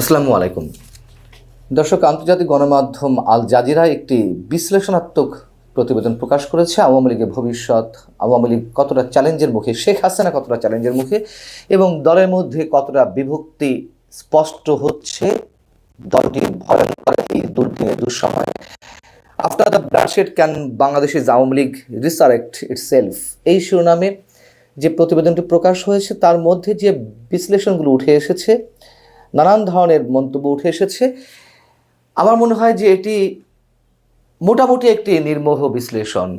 আসসালামু আলাইকুম। দর্শক, আন্তর্জাতিক গণমাধ্যম আল জাজিরা একটি বিশ্লেষণাত্মক প্রতিবেদন প্রকাশ করেছে। আওয়ামী লীগের ভবিষ্যৎ, আওয়ামী লীগ কতটা চ্যালেঞ্জের মুখে, শেখ হাসিনা কতটা চ্যালেঞ্জের মুখে, এবং দলের মধ্যে কতটা বিভক্তি স্পষ্ট হচ্ছে, দলটি ভয়ঙ্কর এই দুর্দিনে দুঃসময়। After the bloodshed can Bangladesh Awami League resurrect itself. এই শিরোনামে যে প্রতিবেদনটি প্রকাশ হয়েছে, তার মধ্যে যে বিশ্লেষণগুলো উঠে এসেছে নানান ধরনের মন্তব্য উঠে এসেছে। আমার মনে হয় যে এটি মোটামুটি একটি নির্মোহ বিশ্লেষণ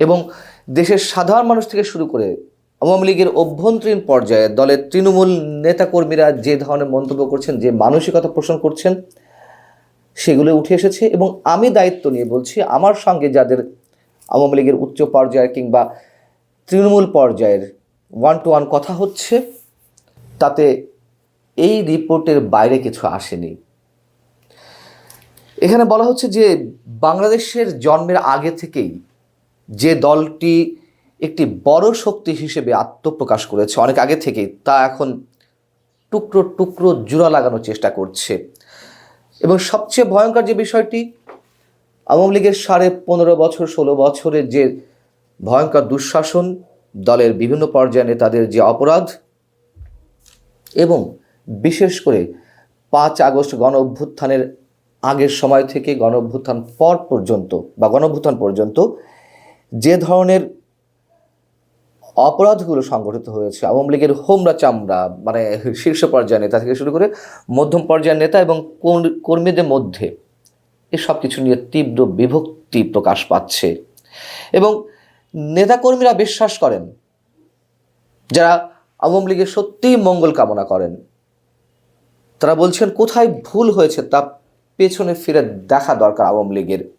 এবং দেশের সাধারণ মানুষ থেকে শুরু করে আওয়ামী লীগের অভ্যন্তরীণ পর্যায়ে দলের তৃণমূল নেতাকর্মীরা যে ধরনের মন্তব্য করছেন, যে মানসিকতা পোষণ করছেন, সেগুলো উঠে এসেছে এবং আমি দায়িত্ব নিয়ে বলছি, আমার সঙ্গে যাদের আওয়ামী লীগের উচ্চ পর্যায়ের কিংবা তৃণমূল পর্যায়ের ওয়ান টু ওয়ান কথা হচ্ছে, তাতে এই রিপোর্টের বাইরে কিছু আসেনি। এখানে বলা হচ্ছে যে বাংলাদেশের জন্মের আগে থেকেই যে দলটি একটি বড় শক্তি হিসেবে আত্মপ্রকাশ করেছে, অনেক আগে থেকেই, তা এখন টুকরো টুকরো জোড়া লাগানোর চেষ্টা করছে। এবং সবচেয়ে ভয়ঙ্কর যে বিষয়টি, আওয়ামী লীগের সাড়ে পনেরো বছর, ষোলো বছরের যে ভয়ঙ্কর দুঃশাসন, দলের বিভিন্ন পর্যায়ে নেতাদের যে অপরাধ এবং বিশেষ করে পাঁচ আগস্ট গণ অভ্যুত্থানের আগের সময় থেকে গণ অভ্যুত্থান পর পর্যন্ত বা গণ অভ্যুত্থান পর্যন্ত যে ধরনের অপরাধগুলো সংগঠিত হয়েছে, আওয়ামী লীগের হোমরা চামড়া মানে শীর্ষ পর্যায়ের নেতা থেকে শুরু করে মধ্যম পর্যায়ের নেতা এবং কর্মীদের মধ্যে এসব কিছু নিয়ে তীব্র বিভক্তি প্রকাশ পাচ্ছে। এবং নেতাকর্মীরা বিশ্বাস করেন, যারা আওয়ামী লীগের সত্যিই মঙ্গল কামনা করেন তারা বলছেন, কোথায় ভুল হয়েছে তা পেছনে ফিরে দেখা দরকার আওয়ামী লীগের।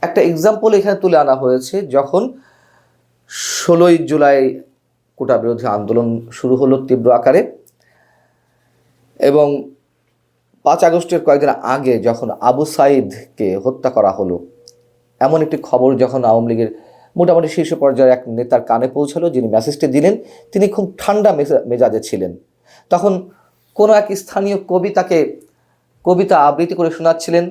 একটা এক্সাম্পল এখানে তুলে আনা হয়েছে, যখন ষোলোই জুলাই কোটা বিরোধী আন্দোলন শুরু হলো তীব্র আকারে এবং পাঁচ আগস্টের কয়েকদিন আগে যখন আবু সাইদকে হত্যা করা হলো, এমন একটি খবর যখন আওয়ামী লীগের মোটামুটি শীর্ষ পর্যায়ের এক নেতার কানে পৌঁছালো, যিনি মেসেজটি দিলেন, তিনি খুব ঠান্ডা মেজা- মেজাজে ছিলেন। তখন কোনো এক স্থানীয় কবি তাকে কবিতা আবৃত্তি করে শোনাচ্ছিলেন,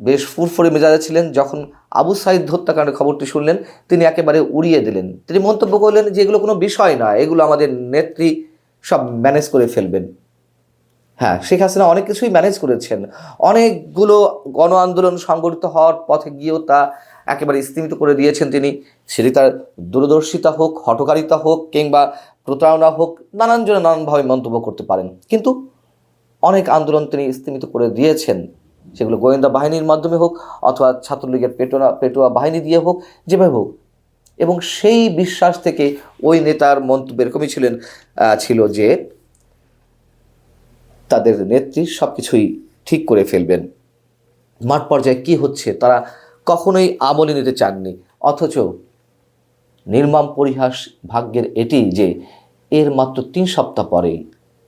বেশ ফুরফুরে মেজাজে ছিলেন। যখন আবু সাইদ হত্যাকাণ্ডের খবরটি শুনলেন, তিনি একেবারে উড়িয়ে দিলেন। তিনি মন্তব্য করলেন যে, এগুলো কোনো বিষয় না, এগুলো আমাদের নেত্রী সব ম্যানেজ করে ফেলবেন। হ্যাঁ শেখ হাসিনা অনেক কিছুই ম্যানেজ করেছেন। অনেকগুলো গণ আন্দোলন সংগঠিত হওয়ার পথে গিয়েও তা একেবারে স্তীমিত করে দিয়েছেন তিনি। সেটি তার দূরদর্শিতা হোক হটকারিতা হোক, কিংবা প্রতারণা হোক, নানান জনে নানানভাবে মন্তব্য করতে পারেন। কিন্তু অনেক আন্দোলন তিনি স্তীমিত করে দিয়েছেন। সেগুলো গোয়েন্দা বাহিনীর মাধ্যমে হোক অথবা ছাত্রলীগের পেটোনা, পেটোয়া বাহিনী দিয়ে হোক, যেভাবে হোক। এবং সেই বিশ্বাস থেকে ওই নেতার মন্তব্য এরকমই ছিলেন ছিল যে তাদের নেত্রী সব কিছুই ঠিক করে ফেলবেন। মাঠ পর্যায়ে কী হচ্ছে, তারা কখনোই আমলে নিতে চাননি। অথচ নির্মম পরিহাস ভাগ্যের এটি যে এর মাত্র তিন সপ্তাহ পরেই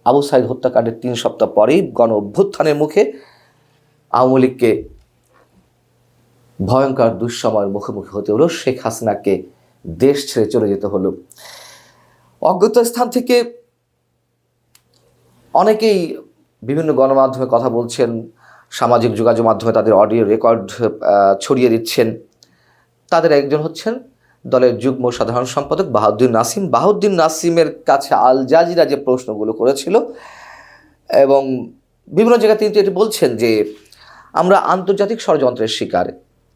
আবু সাইদ হত্যাকাণ্ডের তিন সপ্তাহ পরেই গণ অভ্যুত্থানের মুখে আওয়ামী লীগকে ভয়ঙ্কর দুঃসময়ের মুখোমুখি হতে হলো। শেখ হাসিনাকে দেশ ছেড়ে চলে যেতে হলো। অজ্ঞাত স্থান থেকে অনেকেই বিভিন্ন গণমাধ্যমে কথা বলছেন, সামাজিক যোগাযোগ মাধ্যমে তাদের অডিও রেকর্ড ছড়িয়ে দিচ্ছেন। তাদের একজন হচ্ছেন দলের যুগ্ম সাধারণ সম্পাদক বাহাউদ্দিন নাসিম। বাহাউদ্দিন নাসিমের কাছে আল জাজিরা যে প্রশ্নগুলো করেছিল, এবং বিভিন্ন জায়গায় তিনি এটি বলছেন যে, আমরা আন্তর্জাতিক ষড়যন্ত্রের শিকার।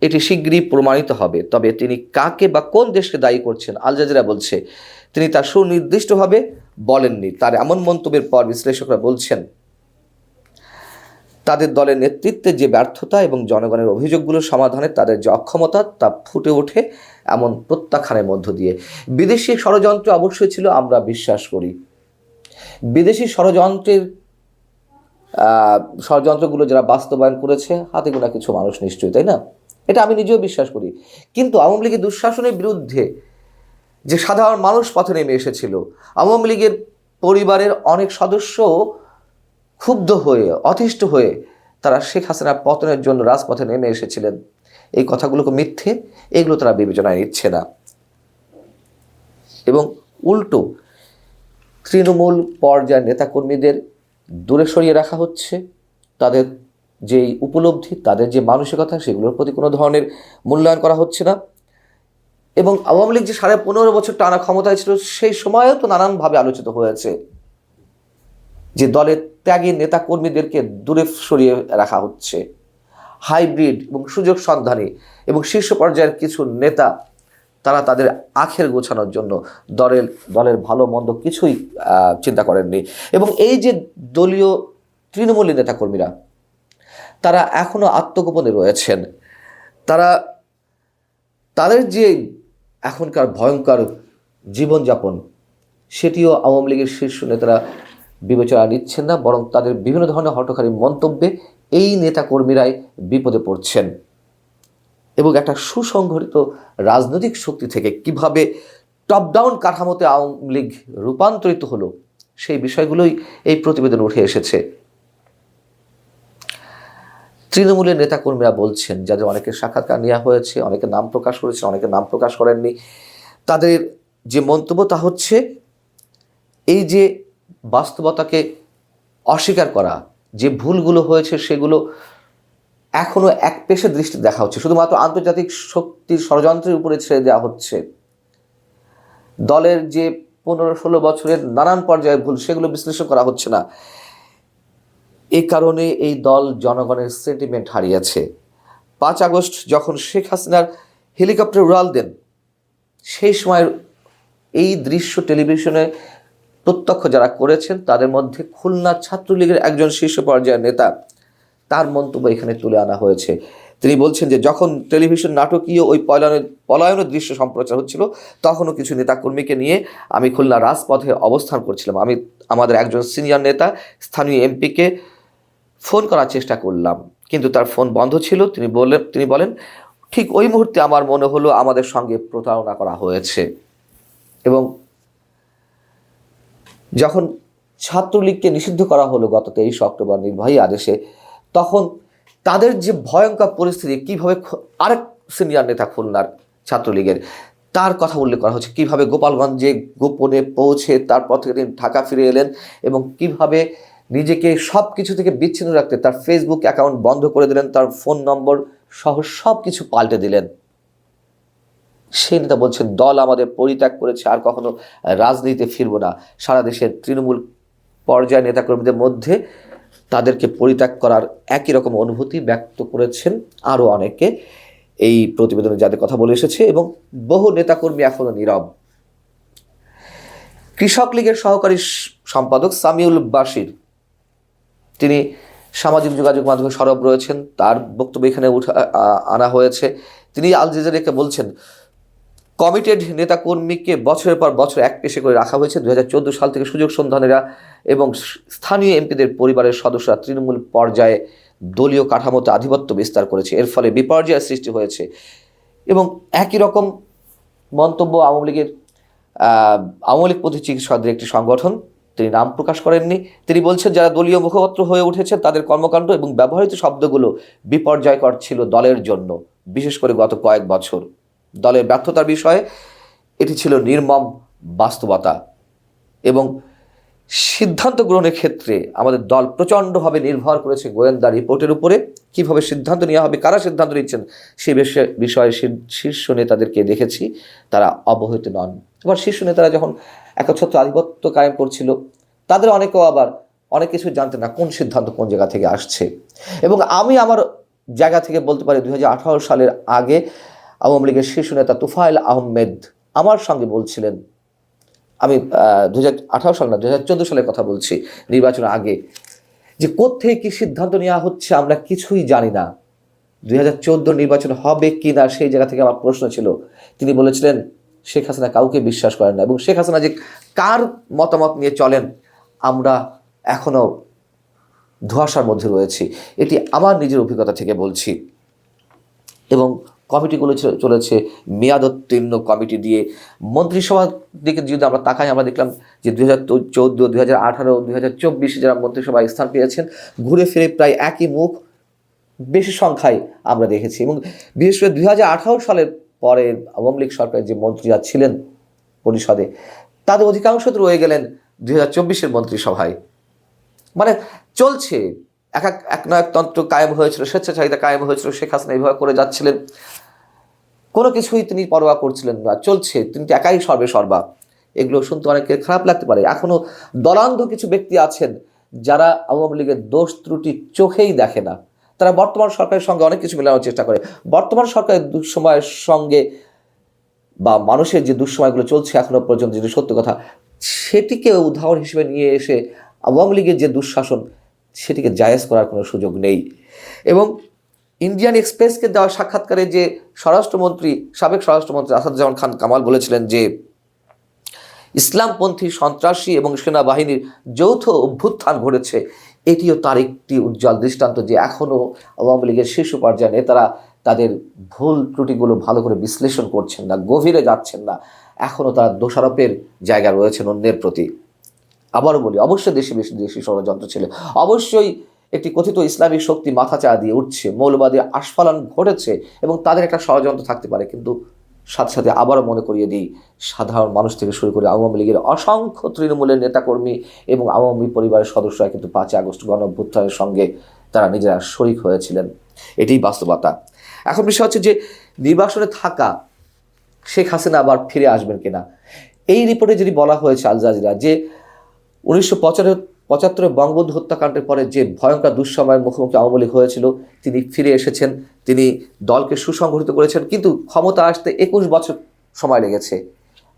এটি শীঘ্রই প্রমাণিত হবে। তবে তিনি কাকে বা কোন দেশকে দায়ী করছেন? আল জাজিরা বলছে, তিনি তা সুনির্দিষ্টভাবে বলেননি। তার এমন মন্তব্যের পর বিশ্লেষকরা বলছেন, তাদের দলের নেতৃত্বে যে ব্যর্থতা এবং জনগণের অভিযোগগুলো সমাধানে তাদের যে অক্ষমতা তা ফুটে ওঠে। এমন প্রত্যাখ্যানের মধ্য দিয়ে। বিদেশি ষড়যন্ত্র অবশ্যই ছিল, আমরা বিশ্বাস করি। বিদেশি ষড়যন্ত্রের ষড়যন্ত্রগুলো যারা বাস্তবায়ন করেছে, হাতে গোনা কিছু মানুষ নিশ্চয়ই, তাই না? এটা আমি নিজেও বিশ্বাস করি। কিন্তু আওয়ামী লীগের দুঃশাসনের বিরুদ্ধে যে সাধারণ মানুষ পথে নেমে এসেছিল, আওয়ামী লীগের পরিবারের অনেক সদস্য ক্ষুব্ধ হয়ে, অতিষ্ঠ হয়ে তারা শেখ হাসিনার পতনের জন্য রাজপথে নেমে এসেছিলেন। এই কথাগুলোকে মিথ্যে, এগুলো তারা বিবেচনায় নিচ্ছে না। এবং উল্টো, তৃণমূল পর্যায়ের নেতাকর্মীদের দূরে সরিয়ে রাখা হচ্ছে। তাদের যেই উপলব্ধি, তাদের যে মানসিকতা, সেগুলোর প্রতি কোনো ধরনের মূল্যায়ন করা হচ্ছে না। এবং আওয়ামী লীগ যে সাড়ে পনেরো বছর টানা ক্ষমতায় ছিল, সেই সময়েও তো নানানভাবে আলোচিত হয়েছে। যে দলের ত্যাগী নেতাকর্মীদেরকে দূরে সরিয়ে রাখা হচ্ছে। হাইব্রিড এবং সুযোগ সন্ধানী এবং শীর্ষ পর্যায়ের কিছু নেতা, তারা তাদের আখের গোছানোর জন্য দলের দলের ভালো মন্দ কিছুই চিন্তা করেননি। এবং এই যে দলীয় তৃণমূলী নেতাকর্মীরা, তারা এখনও আত্মগোপনে রয়েছেন। তারা, তাদের যে এখনকার ভয়ঙ্কর জীবনযাপন, সেটিও আওয়ামী লীগের শীর্ষ নেতারা বিবেচনা নিচ্ছেন না, বরং তাদের বিভিন্ন ধরনের হটকারী মন্তব্যে এই নেতাকর্মীরাই বিপদে পড়ছেন। এবং একটা সুসংগঠিত রাজনৈতিক শক্তি থেকে কীভাবে টপ ডাউন কাঠামোতে আওয়ামী লীগ রূপান্তরিত হলো, সেই বিষয়গুলোই এই প্রতিবেদনে উঠে এসেছে। তৃণমূলের নেতাকর্মীরা বলছেন, যাদের অনেকে সাক্ষাৎকার নেওয়া হয়েছে, অনেকে নাম প্রকাশ করেছে অনেকে নাম প্রকাশ করেননি, তাদের যে মন্তব্য তা হচ্ছে, এই যে বাস্তবতাকে অস্বীকার করা যে ভুলগুলো হয়েছে সেগুলো এখনও এক পেশে দৃষ্টি দেখা হচ্ছে। শুধুমাত্র আন্তর্জাতিক শক্তির ষড়যন্ত্রের উপরে ছেড়ে দেওয়া হচ্ছে। দলের যে পনেরো ষোলো বছরের নানান পর্যায়ে ভুল সেগুলো বিশ্লেষণ করা হচ্ছে না। এই কারণে এই দল জনগণের সেন্টিমেন্ট হারিয়েছে। পাঁচ আগস্ট যখন শেখ হাসিনার হেলিকপ্টার উড়াল দেন, সেই সময়ের এই দৃশ্য টেলিভিশনে প্রত্যক্ষ যারা করেছেন, তাদের মধ্যে খুলনা ছাত্রলীগের একজন শীর্ষ পর্যায়ের নেতা, তার মন্তব্য এখানে তুলে আনা হয়েছে। তিনি বলছেন যে, যখন টেলিভিশন নাটকীয় ওই পলায়নের পলায়নের দৃশ্য সম্প্রচার হচ্ছিল, তখনও কিছু নেতাকর্মীকে নিয়ে আমি খুলনা রাজপথে অবস্থান করছিলাম। আমি আমাদের একজন সিনিয়র নেতা, স্থানীয় এমপিকে ফোন করার চেষ্টা করলাম, কিন্তু তার ফোন বন্ধ ছিল। তিনি বললেন তিনি বলেন, ঠিক ওই মুহূর্তে আমার মনে হলো আমাদের সঙ্গে প্রতারণা করা হয়েছে। এবং যখন ছাত্রলীগকে নিষিদ্ধ করা হলো গত তেইশ অক্টোবর নির্বাহী আদেশে, তখন তাদের যে ভয়ঙ্কর পরিস্থিতি, কীভাবে আরেক সিনিয়র নেতা খুলনার ছাত্রলীগের, তার কথা উল্লেখ করা হচ্ছে। কীভাবে গোপালগঞ্জে গোপনে পৌঁছে তারপর থেকে তিনি ঢাকা ফিরে এলেন এবং কীভাবে নিজেকে সব কিছু থেকে বিচ্ছিন্ন রাখতে তার ফেসবুক অ্যাকাউন্ট বন্ধ করে দিলেন, তার ফোন নম্বর সহ সব কিছু পাল্টে দিলেন। সেই নেতা বলছেন, দল আমাদের পরিত্যাগ করেছে, আর কখনো রাজনীতিতে ফিরবো না। সারা দেশের তৃণমূল পর্যায়ের নেতাকর্মীদের মধ্যে তাদেরকে পরিত্যাগ করার একই রকম অনুভূতি ব্যক্ত করেছেন আরও অনেকে। এই প্রতিবেদনে যাদের কথা বলে এসেছে, এবং বহু নেতাকর্মী এখনও নীরব। কৃষক লীগের সহকারী সম্পাদক সামিউল বাশির, তিনি সামাজিক যোগাযোগ মাধ্যমে সরব রয়েছেন, তার বক্তব্য এখানে উঠা আনা হয়েছে। তিনি আল জাজিরাকে বলছেন কমিটেড নেতাকর্মীকে বছরের পর বছর এক পেশে করে রাখা হয়েছে। দু হাজার চোদ্দ সাল থেকে সুযোগ সন্ধানেরা এবং স্থানীয় এমপিদের পরিবারের সদস্যরা তৃণমূল পর্যায়ে দলীয় কাঠামোতে আধিপত্য বিস্তার করেছে। এর ফলে বিপর্যয়ের সৃষ্টি হয়েছে এবং একই রকম মন্তব্য আওয়ামী লীগের আওয়ামী লীগ পথে চিকিৎসকদের একটি সংগঠন। তিনি নাম প্রকাশ করেননি। তিনি বলছেন, যারা দলীয় মুখপাত্র হয়ে উঠেছেন, তাদের কর্মকাণ্ড এবং ব্যবহৃত শব্দগুলো বিপর্যয়কর ছিল দলের জন্য, বিশেষ করে গত কয়েক বছর। দলের ব্যর্থতার বিষয়ে, এটি ছিল নির্মম বাস্তবতা। এবং সিদ্ধান্ত গ্রহণের ক্ষেত্রে আমাদের দল প্রচণ্ডভাবে নির্ভর করেছে গোয়েন্দা রিপোর্টের উপরে। কীভাবে সিদ্ধান্ত নেওয়া হবে, কারা সিদ্ধান্ত নিচ্ছেন বিষয়ে বিষয়ে শীর্ষ নেতাদেরকে দেখেছি। তারা অবহিত নন। এবার শীর্ষ নেতারা যখন একচ্ছত্র আধিপত্য কায়েম করছিল, তাদের অনেকেও আবার অনেক কিছু জানতে না, কোন সিদ্ধান্ত কোন জায়গা থেকে আসছে। এবং আমি আমার জায়গা থেকে বলতে পারি দু হাজার আঠারো সালের আগে আওয়ামী লীগের শীর্ষ নেতা তুফাইল আহমেদ আমার সঙ্গে বলছিলেন, আমি দু হাজার আঠারো সাল না দু হাজার চোদ্দ সালের কথা বলছি নির্বাচনের আগে, যে কোত্থেকে কী সিদ্ধান্ত নেওয়া হচ্ছে আমরা কিছুই জানি না। দুই হাজার চোদ্দ নির্বাচন হবে কি না সেই জায়গা থেকে আমার প্রশ্ন ছিল। তিনি বলেছিলেন, শেখ হাসিনা কাউকে বিশ্বাস করেন না এবং শেখ হাসিনা যে কার মতামত নিয়ে চলেন, আমরা এখনও ধোঁয়াশার মধ্যে রয়েছি। এটি আমার নিজের অভিজ্ঞতা থেকে বলছি। এবং কমিটিগুলো চলেছে, মেয়াদোত্তীর্ণ কমিটি দিয়ে। মন্ত্রিসভার দিকে যদি আমরা তাকাই, আমরা দেখলাম যে দুই হাজার চৌদ্দো, দুই হাজার আঠারো, দুই হাজার চব্বিশে যারা মন্ত্রিসভায় স্থান পেয়েছেন, ঘুরে ফিরে প্রায় একই মুখ বেশি সংখ্যায় আমরা দেখেছি। এবং বিশেষ করে দুই হাজার আঠারো সালের পরে আওয়ামী লীগ সরকারের যে মন্ত্রীরা ছিলেন পরিষদে, তাদের অধিকাংশ রয়ে গেলেন দুই হাজার চব্বিশের মন্ত্রিসভায়। মানে চলছে। এক এক এক না একতন্ত্র কায়েম হয়েছিল, স্বেচ্ছাচারিতা কায়েম হয়েছিল, শেখ হাসিনা এইভাবে করে যাচ্ছিলেন। কোনো কিছুই তিনি পরোয়া করছিলেন না, চলছে, তিনি তো একাই সর্বে সর্বা। এগুলো শুনতে অনেকের খারাপ লাগতে পারে। এখনও দলান্ধ কিছু ব্যক্তি আছেন যারা আওয়ামী লীগের দোষ ত্রুটি চোখেই দেখে না। তারা বর্তমান সরকারের সঙ্গে অনেক কিছু মেলানোর চেষ্টা করে। বর্তমান সরকারের দুঃসময়ের সঙ্গে বা মানুষের যে দুঃসময়গুলো চলছে এখনও পর্যন্ত, যেটা সত্য কথা, সেটিকে উদাহরণ হিসেবে নিয়ে এসে আওয়ামী লীগের যে দুঃশাসন, সেটিকে জায়েজ করার কোনো সুযোগ নেই। এবং ইন্ডিয়ান এক্সপ্রেসকে দেওয়া সাক্ষাৎকারে যে স্বরাষ্ট্রমন্ত্রী, সাবেক স্বরাষ্ট্রমন্ত্রী আসাদুজ্জামান খান কামাল বলেছিলেন যে, ইসলামপন্থী সন্ত্রাসী এবং সেনাবাহিনীর যৌথ অভ্যুত্থান ঘটেছে। এটিও তার একটি উজ্জ্বল দৃষ্টান্ত যে এখনও আওয়ামী লীগের শীর্ষ পর্যায়ে নেতারা তাদের ভুল ত্রুটিগুলো ভালো করে বিশ্লেষণ করছেন না, গভীরে যাচ্ছেন না। এখনও তারা দোষারোপের জায়গা রয়েছেন অন্যের প্রতি। আবারও বলি, অবশ্যই দেশে বেশি দেশি ষড়যন্ত্র ছিল। অবশ্যই একটি কথিত ইসলামিক শক্তি মাথা চা দিয়ে উঠছে, মৌলবাদী আস্ফালন ঘটেছে এবং তাদের একটা ষড়যন্ত্র থাকতে পারে। কিন্তু সাথে সাথে আবারও মনে করিয়ে দিই, সাধারণ মানুষ থেকে শুরু করে আওয়ামী লীগের অসংখ্য তৃণমূলের নেতাকর্মী এবং আওয়ামী পরিবারের সদস্যরা কিন্তু পাঁচই আগস্ট গণ অভ্যুত্থানের সঙ্গে তারা নিজেরা শরিক হয়েছিলেন। এটাই বাস্তবতা। এখন বিষয় হচ্ছে যে, নির্বাসনে থাকা শেখ হাসিনা আবার ফিরে আসবেন কিনা? এই রিপোর্টে যদি বলা হয়েছে আল জাজিরা যে, উনিশশো পঁচাত্তরে বঙ্গবন্ধু হত্যাকাণ্ডের পরে যে ভয়ঙ্কর দুঃসময়ের মুখোমুখি আওয়ামী লীগ হয়েছিল, তিনি ফিরে এসেছেন, তিনি দলকে সুসংগঠিত করেছেন, কিন্তু ক্ষমতা আসতে একুশ বছর সময় লেগেছে।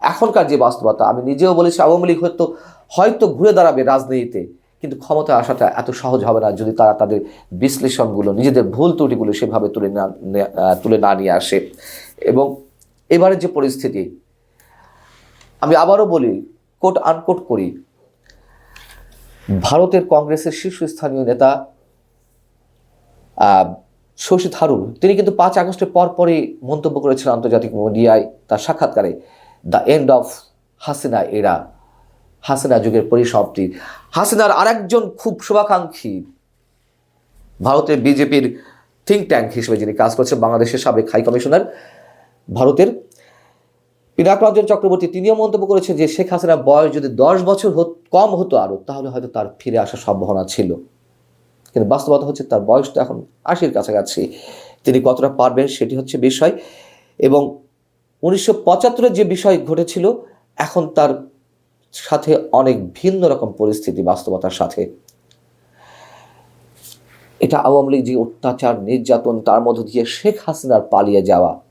এখনকার যে বাস্তবতা, আমি নিজেও বলেছি আওয়ামী লীগ হয়তো হয়তো ঘুরে দাঁড়াবে রাজনীতিতে, কিন্তু ক্ষমতা আসাটা এত সহজ হবে না যদি তারা তাদের বিশ্লেষণগুলো, নিজেদের ভুল ত্রুটিগুলো সেভাবে তুলে না তুলে না নিয়ে আসে। এবং এবারের যে পরিস্থিতি, আমি আবারও বলি কোট আনকোট করি ভারতের কংগ্রেসের শীর্ষস্থানীয় নেতা শশী থারুর। তিনি কিন্তু পাঁচ আগস্টের পর পরই মন্তব্য করেছেন আন্তর্জাতিক মিডিয়ায় তার সাক্ষাৎকারে, দ্য এন্ড অফ হাসিনা এরা। হাসিনা যুগের পরিসমাপ্তি। হাসিনার আরেকজন খুব শুভাকাঙ্ক্ষী ভারতের বিজেপির থিঙ্ক ট্যাঙ্ক হিসেবে যিনি কাজ করছেন, বাংলাদেশের সাবেক হাই কমিশনার ভারতের পিনাক রঞ্জন চক্রবর্তী তিনিও মন্তব্য করেছেন যে শেখ হাসিনার বয়স যদি দশ বছর কম হতো আরও, তাহলে হয়তো তার ফিরে আসার সম্ভাবনা ছিল। কিন্তু বাস্তবতা হচ্ছে তার বয়স তো এখন আশির কাছাকাছি। তিনি কতটা পারবেন সেটি হচ্ছে বিষয়। এবং উনিশশো পঁচাত্তরের যে বিষয় ঘটেছিল, এখন তার সাথে অনেক ভিন্ন রকম পরিস্থিতি বাস্তবতার সাথে। এটা আওয়ামী লীগ যে অত্যাচার, নির্যাতন, তার মধ্য দিয়ে শেখ হাসিনার পালিয়ে যাওয়া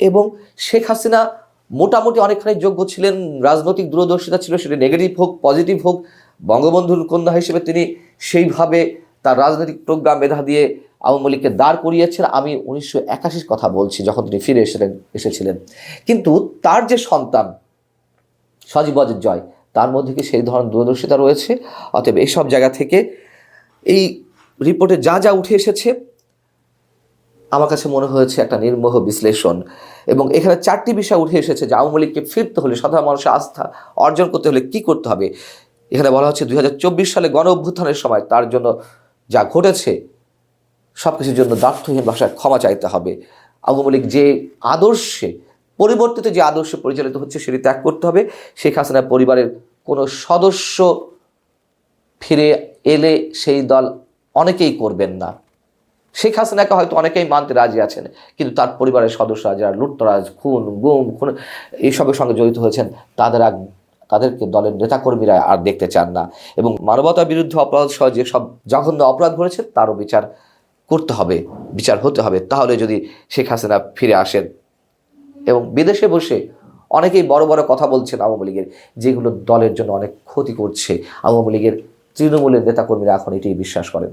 এবং শেখ হাসিনা মোটামুটি অনেকখানি যোগ্য ছিলেন, রাজনৈতিক দূরদর্শিতা ছিল, সেটা নেগেটিভ হোক পজিটিভ হোক, বঙ্গবন্ধুর কন্যা হিসেবে তিনি সেইভাবে তার রাজনৈতিক প্রোগ্রাম মেধা দিয়ে আওয়ামী লীগকে দাঁড় করিয়েছেন। আমি উনিশশো একাশির কথা বলছি যখন তিনি ফিরে এসেছিলেন এসেছিলেন। কিন্তু তার যে সন্তান, সজীব জয়, তার মধ্যে কি সেই ধরনের দূরদর্শিতা রয়েছে? অতএব এইসব জায়গা থেকে এই রিপোর্টে যা যা উঠে এসেছে আমার কাছে মনে হয়েছে একটা নির্মোহ বিশ্লেষণ। এবং এখানে চারটি বিষয় উঠে এসেছে যে আওয়ামী লীগকে ফিরতে হলে সাধারণ মানুষের আস্থা অর্জন করতে হলে কি করতে হবে? এখানে বলা হচ্ছে দু হাজার চব্বিশ সালে গণ অভ্যুত্থানের সময় তার জন্য যা ঘটেছে সব কিছুর জন্য দার্থহীন ভাষায় ক্ষমা চাইতে হবে। আওয়ামী লীগ যে আদর্শে, পরিবর্তিত যে আদর্শে পরিচালিত হচ্ছে সেটি ত্যাগ করতে হবে। শেখ হাসিনার পরিবারের কোনো সদস্য ফিরে এলে সেই দল অনেকেই করবেন না। শেখ হাসিনাকে হয়তো অনেকেই মানতে রাজি আছেন, কিন্তু তার পরিবারের সদস্যরা যারা লুটতরাজ, খুন, গুম, খুন, এইসবের সঙ্গে জড়িত হয়েছেন, তাদের তাদেরকে দলের নেতাকর্মীরা আর দেখতে চান না। এবং মানবতার বিরুদ্ধে অপরাধ সহ যে সব জঘন্য অপরাধ ঘটেছে, তারও বিচার করতে হবে, বিচার হতে হবে। তাহলে যদি শেখ হাসিনা ফিরে আসেন এবং বিদেশে বসে অনেকেই বড় বড় কথা বলছেন আওয়ামী লীগের, যেগুলো দলের জন্য অনেক ক্ষতি করছে, আওয়ামী লীগের তৃণমূলের নেতাকর্মীরা এখন এটাই বিশ্বাস করেন।